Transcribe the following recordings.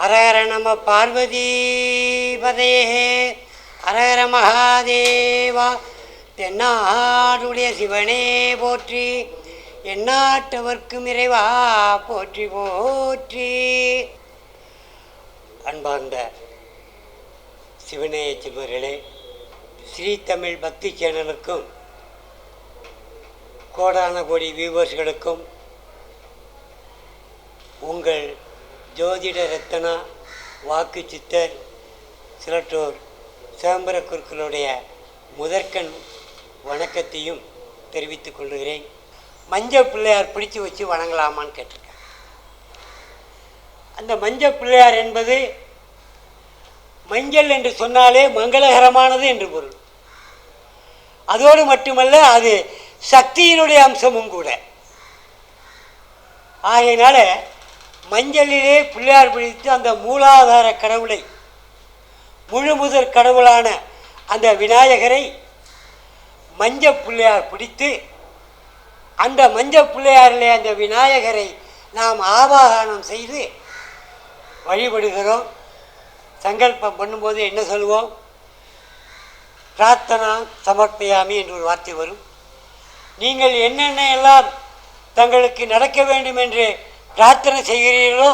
ஹரஹர நம பார்வதி பதே ஹரஹர மகாதேவா தென்னாடுடைய சிவனே போற்றி எந்நாட்டவர்க்கும் இறைவா போற்றி போற்றி. அன்பார்ந்த சிவனேய செல்வர்களே ஸ்ரீ தமிழ் பக்தி சேனலுக்கும் கோடான கோடி வியூவர்ஸ்களுக்கும் உங்கள் ஜோதிட ரத்தனா வாக்கு சித்தர் சிலற்றோர் சிதம்பர குருக்களுடைய முதற்கண் வணக்கத்தையும் தெரிவித்துக் கொள்கிறேன். மஞ்சள் பிள்ளையார் பிடிச்சு வச்சு வணங்கலாமான்னு கேட்டிருக்கேன். அந்த மஞ்சள் பிள்ளையார் என்பது மஞ்சள் என்று சொன்னாலே மங்களகரமானது என்று பொருள். அதோடு மட்டுமல்ல அது சக்தியினுடைய அம்சமும் கூட. ஆகையினால மஞ்சளிலே பிள்ளையார் பிடித்து அந்த மூலாதார கடவுளை முழுமுதற் கடவுளான அந்த விநாயகரை மஞ்ச பிள்ளையார் பிடித்து அந்த மஞ்ச பிள்ளையாரிலே அந்த விநாயகரை நாம் ஆவாகனம் செய்து வழிபடுகிறோம். சங்கல்பம் பண்ணும்போது என்ன சொல்லுவோம் பிரார்த்தனா சமர்ப்பயாமி என்று ஒரு வார்த்தை வரும். நீங்கள் என்னென்ன எல்லாம் தங்களுக்கு நடக்க வேண்டும் என்று பிரார்த்தனை செய்கிறீர்களோ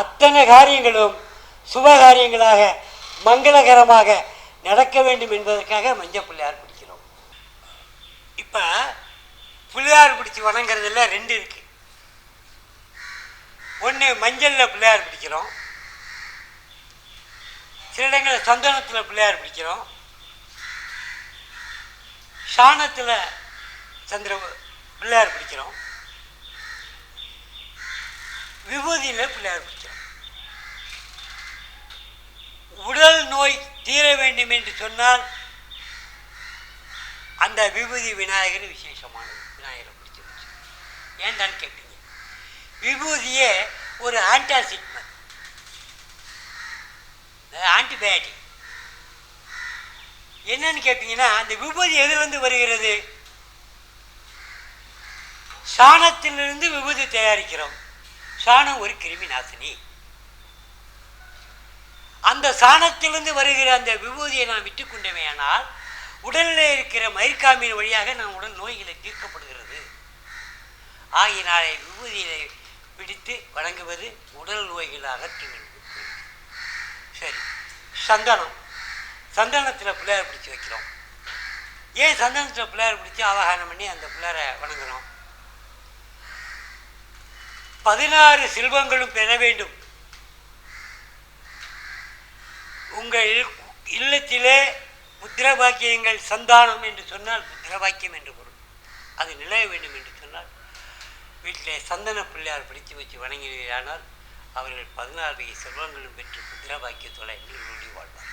அத்தனை காரியங்களும் சுப காரியங்களாக மங்களகரமாக நடக்க வேண்டும் என்பதற்காக மஞ்சள் பிள்ளையார் பிடிக்கிறோம். இப்போ பிள்ளையார் பிடிச்சி வணங்குறதுல ரெண்டு இருக்கு. ஒன்று மஞ்சளில் பிள்ளையார் பிடிக்கிறோம். சில இடங்களில் சந்தனத்தில் பிள்ளையார் பிடிக்கிறோம். சாணத்தில் சந்திர பிள்ளையார் பிடிக்கிறோம். விபூதியில் பிள்ளையார் பிடிக்கிறோம் உடல் நோய் தீர வேண்டும் என்று சொன்னால் அந்த விபூதி விநாயகர் விசேஷமானது விநாயகரை பிடிச்சி வச்சு. ஏன்டான்னு கேட்பீங்க விபூதியே ஒரு ஆன்டாசிட் ஆன்டிபயாட்டிக் என்னன்னு கேட்டீங்கன்னா அந்த விபூதி எதிலிருந்து வருகிறது? சாணத்திலிருந்து விபூதி தயாரிக்கிறோம். சாணம் ஒரு கிருமி நாசினி அந்த சாணத்திலிருந்து வருகிற அந்த விபூதியை நாம் விட்டுக்கொண்டவையானால் உடலில் இருக்கிற மயிர்காமியின் வழியாக நம் உடல் நோய்களை தீர்க்கப்படுகிறது. ஆகினாலே விபூதியை பிடித்து வழங்குவது உடல் நோய்களை அகற்றுகிறது சரி சந்தனம். சந்தனத்தில் பிள்ளையார் பிடிச்சி வைக்கிறோம். ஏன் சந்தனத்தில் பிள்ளையார் பிடிச்சி ஆவாகனம் பண்ணி அந்த பிள்ளையாரை வணங்குறோம்? பதினாறு செல்வங்களும் பெற வேண்டும். உங்கள் இல்லத்திலே புத்திர பாக்கியங்கள் சந்தானம் என்று சொன்னால் புத்திர பாக்கியம் என்று பொருள். அது நிலைய வேண்டும் என்று சொன்னால் வீட்டிலே சந்தன பிள்ளையார் பிடித்து வச்சு வணங்கினானால் அவர்கள் பதினாறு வகை செல்வங்களும் பெற்று புத்திர பாக்கியத்தோட நீரோடி வாழ்வார்.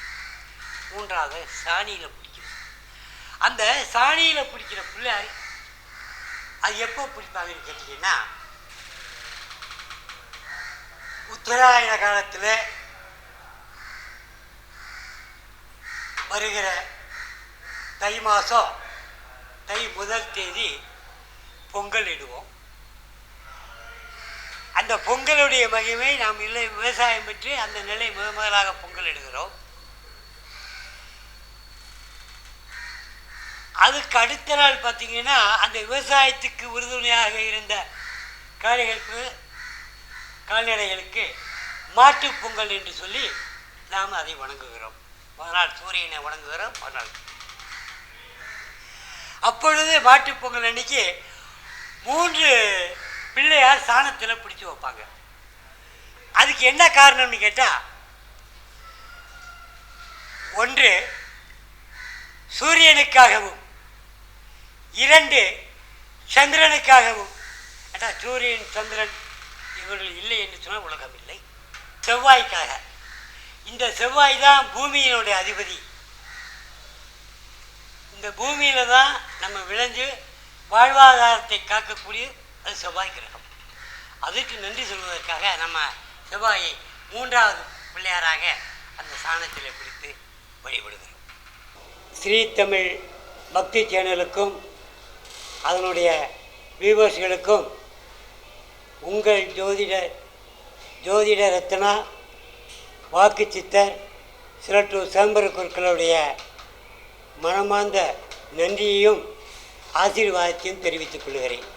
மூன்றாவது சாணியில் பிடிக்கிறது. அந்த சாணியில் பிடிக்கிற பிள்ளையார் அது எப்போ பிடிப்பாங்கன்னு கேட்டிங்கன்னா உத்தராயண காலத்தில் வருகிற தை மாதம் தை முதல் தேதி பொங்கல் இடுவோம். அந்த பொங்கலுடைய மகிமை நாம் இல்லை விவசாயம் பெற்று அந்த நிலை முத முதலாக பொங்கல் இடுகிறோம். அதுக்கு அடுத்த நாள் பார்த்தீங்கன்னா அந்த விவசாயத்துக்கு உறுதுணையாக இருந்த காளைகளுக்கு கால்நடைகளுக்கு மாட்டு பொங்கல் என்று சொல்லி நாம் அதை வணங்குகிறோம். மறுநாள் சூரியனை வணங்குகிறோம் மறுநாள். அப்பொழுது மாட்டு பொங்கல் அன்னைக்கு மூன்று பிள்ளையார் சாணத்தில் பிடிச்சி வைப்பாங்க. அதுக்கு என்ன காரணம்னு கேட்டால் ஒன்று சூரியனுக்காகவும் இரண்டு சந்திரனுக்காகவும். அடா சூரியன் சந்திரன் இவர்கள் இல்லை என்று சொன்னால் உலகம் இல்லை செவ்வாய்க்காக. இந்த செவ்வாய் தான் பூமியினுடைய அதிபதி. இந்த பூமியில் தான் நம்ம விளைஞ்சு வாழ்வாதாரத்தை காக்கக்கூடிய அது செவ்வாய் கிரகம். அதுக்கு நன்றி சொல்வதற்காக நம்ம செவ்வாயை மூன்றாவது பிள்ளையாராக அந்த சாணத்தில் பிடித்து வழிபடுகிறோம். ஸ்ரீ தமிழ் பக்தி சேனலுக்கும் அதனுடைய வியூவர்ஸ்களுக்கும் உங்கள் ஜோதிடர் ஜோதிட ரத்னா வாக்கு சித்தர் சிலட்டூர் சிதம்பர குருக்களுடைய மனமார்ந்த நன்றியையும் ஆசீர்வாதத்தையும் தெரிவித்துக் கொள்கிறேன்.